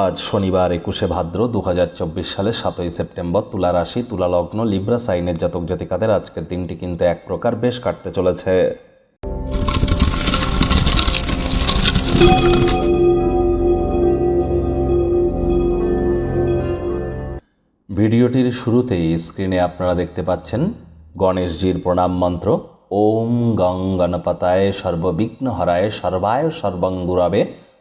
আজ শনিবার একুশে ভাদ্র দু সালে সাতই সেপ্টেম্বর তুলা রাশি, তুলা লগ্ন, লিব্রা, সাইনের জাতক জাতিকাদের আজকের দিনটি কিন্তু এক প্রকার বেশ কাটতে চলেছে। ভিডিওটির শুরুতেই স্ক্রিনে আপনারা দেখতে পাচ্ছেন গণেশজির প্রণাম মন্ত্র, ওম গং গণপতায় সর্ববিঘ্ন হরায় সর্বায় সর্বাঙ্গুরাবে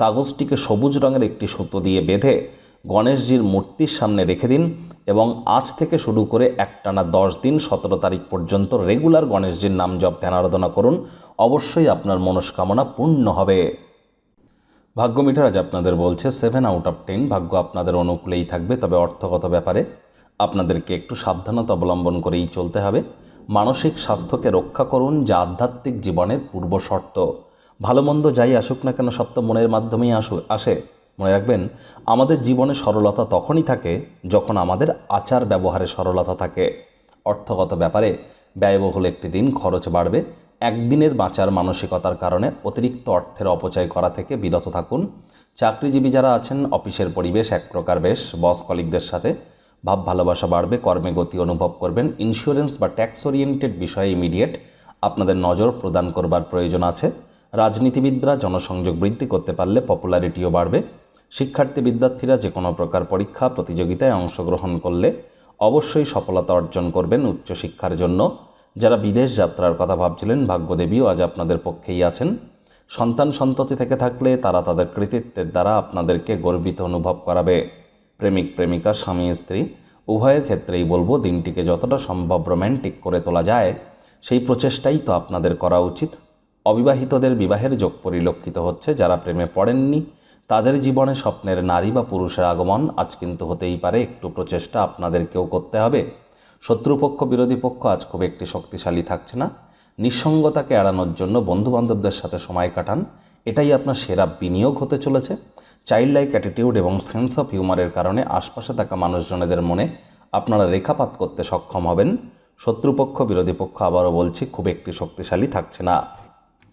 কাগজটিকে সবুজ রঙের একটি সুতো দিয়ে বেঁধে গণেশজির মূর্তির সামনে রেখে দিন এবং আজ থেকে শুরু করে একটানা দশ দিন সতেরো তারিখ পর্যন্ত রেগুলার গণেশজির নাম জপ, ধ্যান আরাধনা করুন। অবশ্যই আপনার মনস্কামনা পূর্ণ হবে। ভাগ্য মিটার আজ আপনাদের বলছে সেভেন আউট অফ টেন ভাগ্য আপনাদের অনুকূলেই থাকবে, তবে অর্থগত ব্যাপারে আপনাদেরকে একটু সাবধানতা অবলম্বন করেই চলতে হবে। মানসিক স্বাস্থ্যকে রক্ষা করুন, যা আধ্যাত্মিক জীবনের পূর্ব শর্ত। ভালো মন্দ যাই আসুক না কেন তো মনের মাধ্যমেই আসু, আসে। মনে রাখবেন, আমাদের জীবনে সরলতা তখনই থাকে যখন আমাদের আচার ব্যবহারে সরলতা থাকে। অর্থগত ব্যাপারে ব্যয়বহুল একটি দিন খরচ বাড়বে। একদিনের বাঁচার মানসিকতার কারণে অতিরিক্ত অর্থের অপচয় করা থেকে বিরত থাকুন। চাকরিজীবী যারা আছেন, অফিসের পরিবেশ এক প্রকার বেশ, বস কলিকদের সাথে ভাব ভালোবাসা বাড়বে, কর্মে গতি অনুভব করবেন। ইন্স্যুরেন্স বা ট্যাক্স ওরিয়েন্টেড বিষয়ে ইমিডিয়েট আপনাদের নজর প্রদান করবার প্রয়োজন আছে। রাজনীতিবিদরা জনসংযোগ বৃদ্ধি করতে পারলে পপুলারিটিও বাড়বে। শিক্ষার্থী বিদ্যার্থীরা যে কোনো প্রকার পরীক্ষা, প্রতিযোগিতায় অংশগ্রহণ করলে অবশ্যই সফলতা অর্জন করবেন উচ্চশিক্ষার জন্য। যারা বিদেশ যাত্রার কথা ভাবছিলেন, ভাগ্যদেবীও আজ আপনাদের পক্ষেই আছেন। সন্তান সন্ততি থেকে থাকলে তারা তাদের কৃতিত্বের দ্বারা আপনাদেরকে গর্বিত অনুভব করাবে। প্রেমিক, প্রেমিকা, স্বামী, স্ত্রী, উভয়ের ক্ষেত্রেই বলব, দিনটিকে যতটা সম্ভব রোম্যান্টিক করে তোলা যায়, সেই প্রচেষ্টাই তো আপনাদের করা উচিত। অবিবাহিতদের বিবাহের যোগ পরিলক্ষিত হচ্ছে যারা প্রেমে পড়েননি। তাদের জীবনে স্বপ্নের নারী বা পুরুষের আগমন আজ কিন্তু হতেই পারে। একটু প্রচেষ্টা আপনাদেরকেও করতে হবে। শত্রুপক্ষ, বিরোধী পক্ষ আজ খুব একটি শক্তিশালী থাকছে না। নিঃসঙ্গতাকে এড়ানোর জন্য বন্ধুবান্ধবদের সাথে সময় কাটান। এটাই আপনার সেরা বিনিয়োগ হতে চলেছে। চাইল্ড লাইক অ্যাটিটিউড এবং সেন্স অফ হিউমারের কারণে আশপাশে থাকা মানুষজনেদের মনে আপনারা রেখাপাত করতে সক্ষম হবেন। শত্রুপক্ষ, বিরোধী পক্ষ আবারও বলছি, খুব একটি শক্তিশালী থাকছে না।